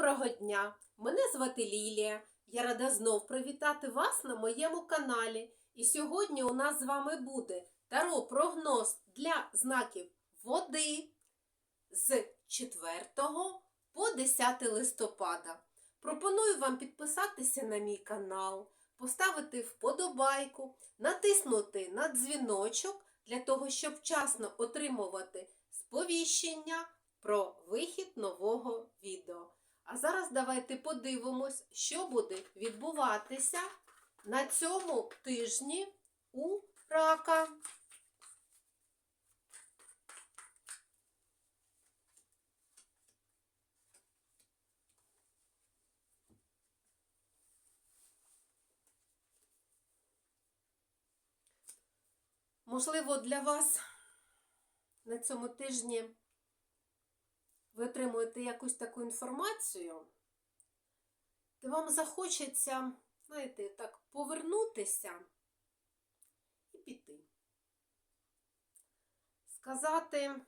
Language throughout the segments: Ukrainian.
Доброго дня! Мене звати Лілія. Я рада знов привітати вас на моєму каналі. І сьогодні у нас з вами буде таро прогноз для знаків води з 4 по 10 листопада. Пропоную вам підписатися на мій канал, поставити вподобайку, натиснути на дзвіночок для того, щоб вчасно отримувати сповіщення про вихід нового відео. А зараз давайте подивимось, що буде відбуватися на цьому тижні у рака. Можливо, для вас на цьому тижні ви отримуєте якусь таку інформацію, де вам захочеться, знаєте, так, повернутися і піти. Сказати,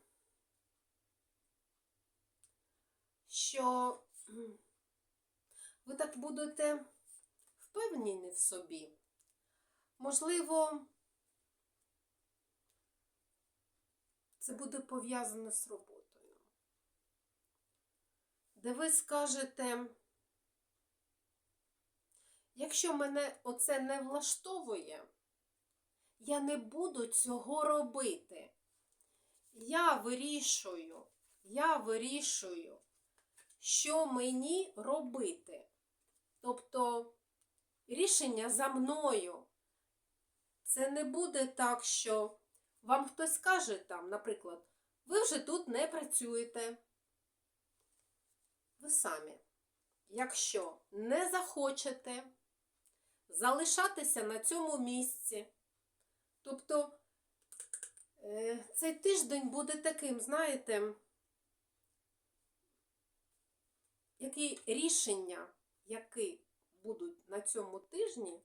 що ви так будете впевнені в собі. Можливо, це буде пов'язано з роботою. Де ви скажете, якщо мене оце не влаштовує, я не буду цього робити. Я вирішую, я вирішую, що мені робити. Тобто рішення за мною. Це не буде так, що вам хтось каже там, наприклад, ви вже тут не працюєте. Ви самі, якщо не захочете залишатися на цьому місці, тобто е, цей тиждень буде таким, знаєте, які рішення, які будуть на цьому тижні,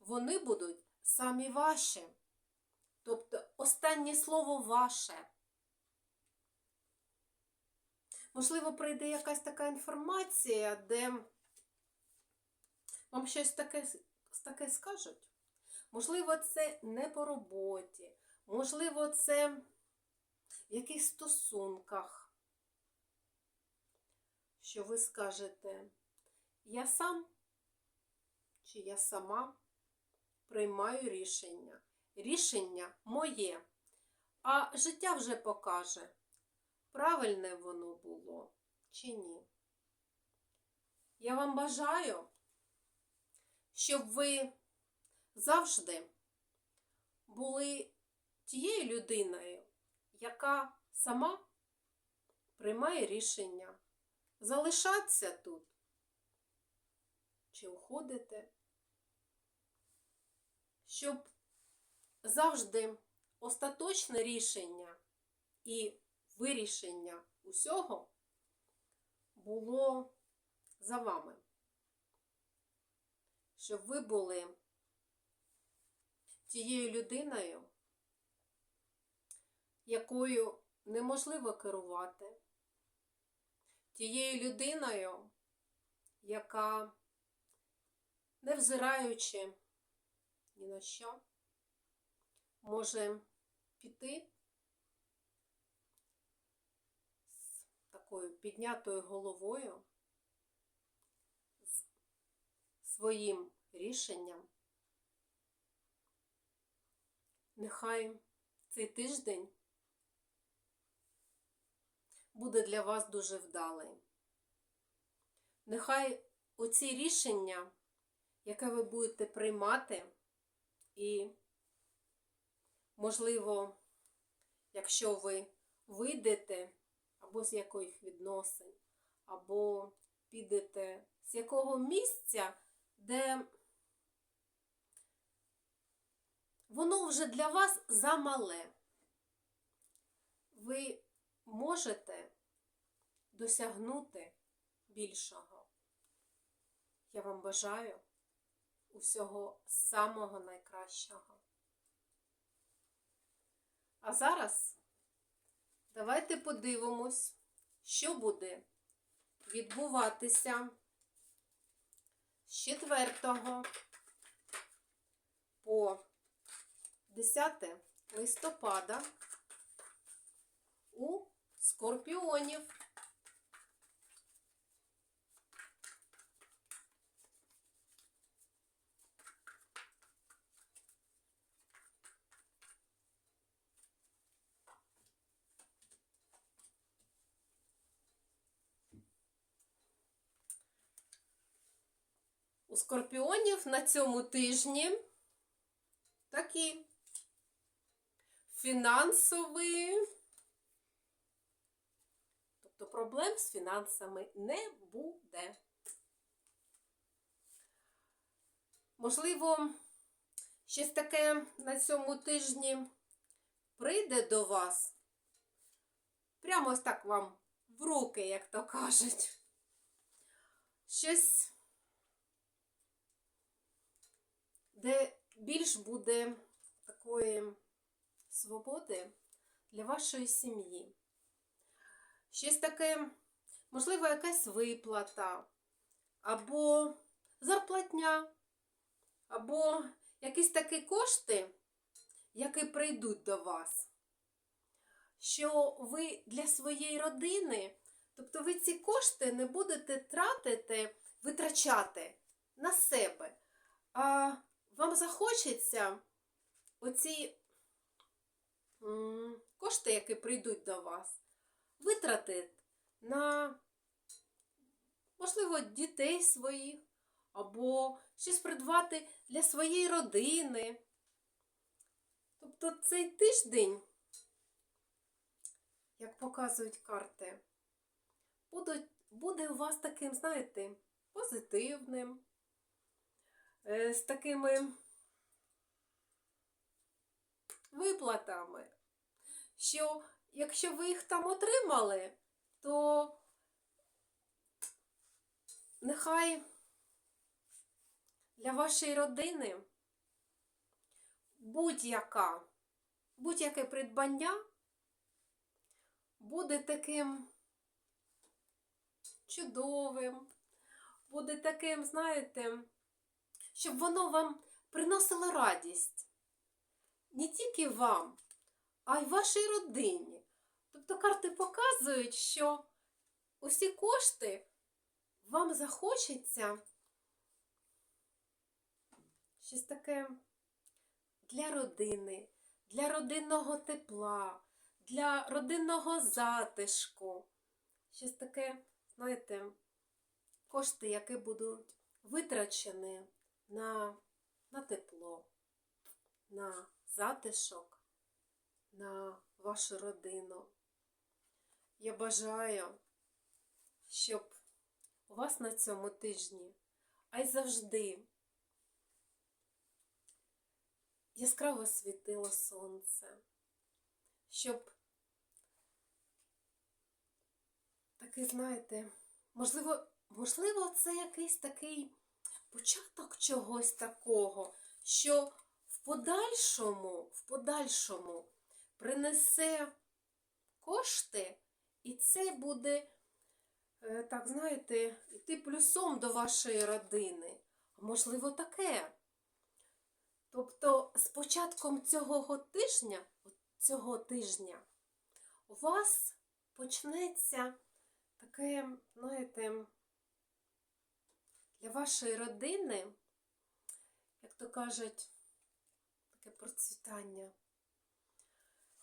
вони будуть самі ваші. Тобто останнє слово ваше. Можливо, прийде якась така інформація, де вам щось таке, таке скажуть. Можливо, це не по роботі, можливо, це в якихось стосунках, що ви скажете, я сам чи я сама приймаю рішення. Рішення моє, а життя вже покаже, правильне воно було чи ні. Я вам бажаю, щоб ви завжди були тією людиною, яка сама приймає рішення залишатися тут чи уходити, щоб завжди остаточне рішення і вирішення усього було за вами. Щоб ви були тією людиною, якою неможливо керувати, тією людиною, яка, невзираючи ні на що, може піти з такою піднятою головою, з своїм рішенням. Нехай цей тиждень буде для вас дуже вдалий. Нехай оці рішення, яке ви будете приймати, і Можливо, якщо ви вийдете або з якоїх відносин, або підете з якого місця, де воно вже для вас замале, ви можете досягнути більшого. Я вам бажаю усього самого найкращого. А зараз давайте подивимось, що буде відбуватися з 4 по 10 листопада у скорпіонів. У скорпіонів на цьому тижні такі фінансові. Тобто проблем з фінансами не буде. Можливо, щось таке на цьому тижні прийде до вас. Прямо ось так вам в руки, як то кажуть. Щось, де більш буде такої свободи для вашої сім'ї. Щось таке, можливо, якась виплата, або зарплатня, або якісь такі кошти, які прийдуть до вас, що ви для своєї родини, тобто ви ці кошти не будете тратити, витрачати на себе, а вам захочеться оці кошти, які прийдуть до вас, витратити на, можливо, дітей своїх, або щось придбати для своєї родини. Тобто цей тиждень, як показують карти, будуть, буде у вас таким, знаєте, позитивним, з такими виплатами, що якщо ви їх там отримали, то нехай для вашої родини будь-яка, будь-яке придбання буде таким чудовим, буде таким, знаєте, щоб воно вам приносило радість. Не тільки вам, а й вашій родині. Тобто карти показують, що усі кошти вам захочеться щось таке для родини, для родинного тепла, для родинного затишку. Щось таке, знаєте, кошти, які будуть витрачені на, на тепло, на затишок, на вашу родину. Я бажаю, щоб у вас на цьому тижні, а й завжди яскраво світило сонце, щоб такий, знаєте, можливо, можливо, це якийсь такий початок чогось такого, що в подальшому, в подальшому принесе кошти, і це буде, е, так, знаєте, йти плюсом до вашої родини. Можливо, таке. Тобто, з початком цього тижня, цього тижня, у вас почнеться таке, знаєте, для вашої родини, як то кажуть, таке процвітання.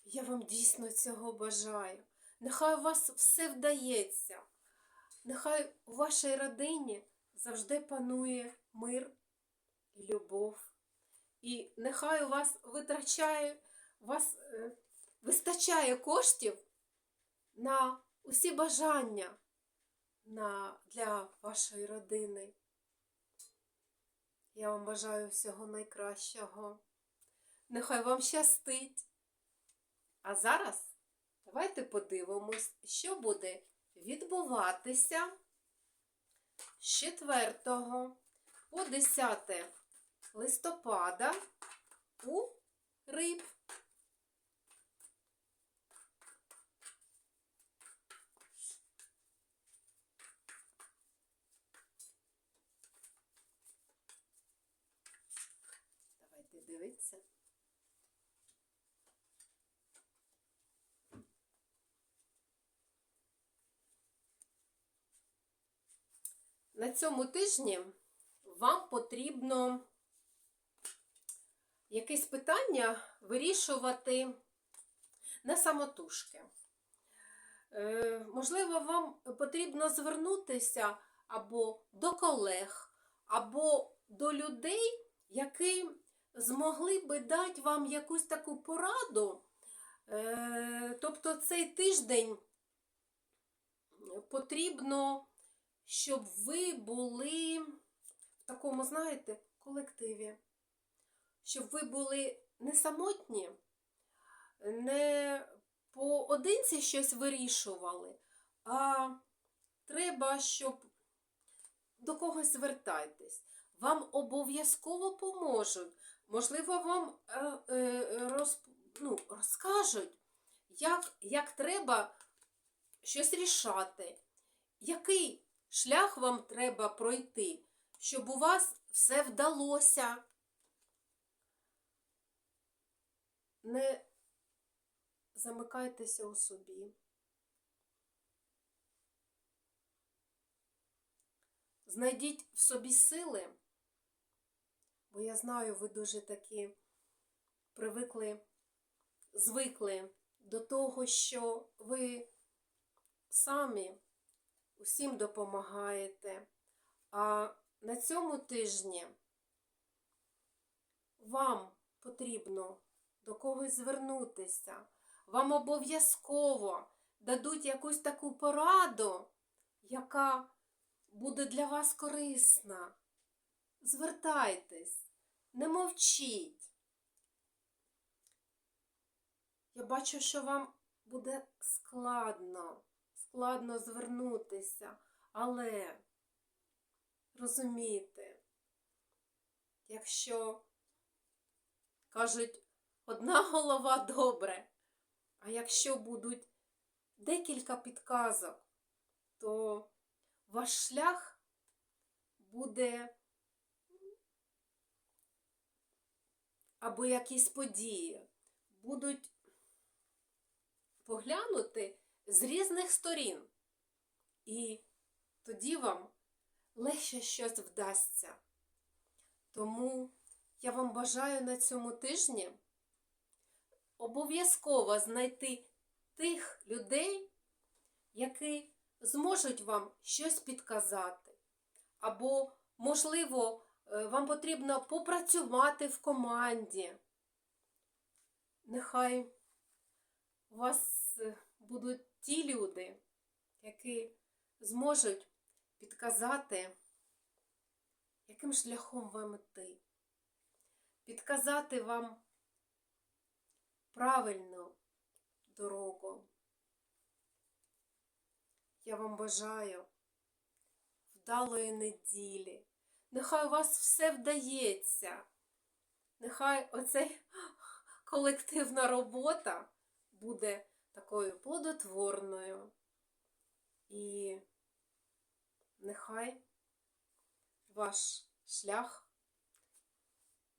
Я вам дійсно цього бажаю. Нехай у вас все вдається. Нехай у вашій родині завжди панує мир і любов. І нехай у вас витрачає, у вас е, вистачає коштів на усі бажання на, для вашої родини. Я вам бажаю всього найкращого. Нехай вам щастить. А зараз давайте подивимось, що буде відбуватися з 4 по 10 листопада у риб. На цьому тижні вам потрібно якесь питання вирішувати на самотужки. Е, можливо, вам потрібно звернутися або до колег, або до людей, які змогли би дати вам якусь таку пораду. Е, тобто цей тиждень потрібно, щоб ви були в такому, знаєте, колективі, щоб ви були не самотні, не поодинці щось вирішували, а треба, щоб до когось звертайтесь. Вам обов'язково поможуть. Можливо, вам е, е, роз, ну, розкажуть, як, як треба щось рішати, який шлях вам треба пройти, щоб у вас все вдалося. Не замикайтеся у собі. Знайдіть в собі сили, бо я знаю, ви дуже такі привикли, звикли до того, що ви самі усім допомагаєте. А на цьому тижні вам потрібно до когось звернутися. Вам обов'язково дадуть якусь таку пораду, яка буде для вас корисна. Звертайтесь, не мовчіть. Я бачу, що вам буде складно, складно звернутися, але розумійте, якщо кажуть, одна голова добре, а якщо будуть декілька підказок, то ваш шлях буде або якісь події будуть поглянути з різних сторін. І тоді вам легше щось вдасться. Тому я вам бажаю на цьому тижні обов'язково знайти тих людей, які зможуть вам щось підказати. Або, можливо, е, вам потрібно попрацювати в команді. Нехай у вас е, будуть ті люди, які зможуть підказати, яким шляхом вам йти, підказати вам правильну дорогу. Я вам бажаю вдалої неділі. Нехай у вас все вдається. Нехай оцей колективна робота буде такою плодотворною. І нехай ваш шлях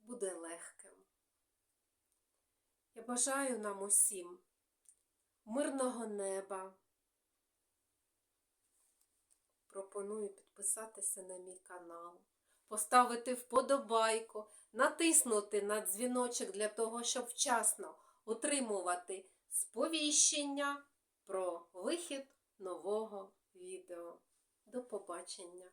буде легким. Я бажаю нам усім мирного неба. Пропоную підписатися на мій канал, поставити вподобайку, натиснути на дзвіночок для того, щоб вчасно отримувати сповіщення про вихід нового відео. До побачення!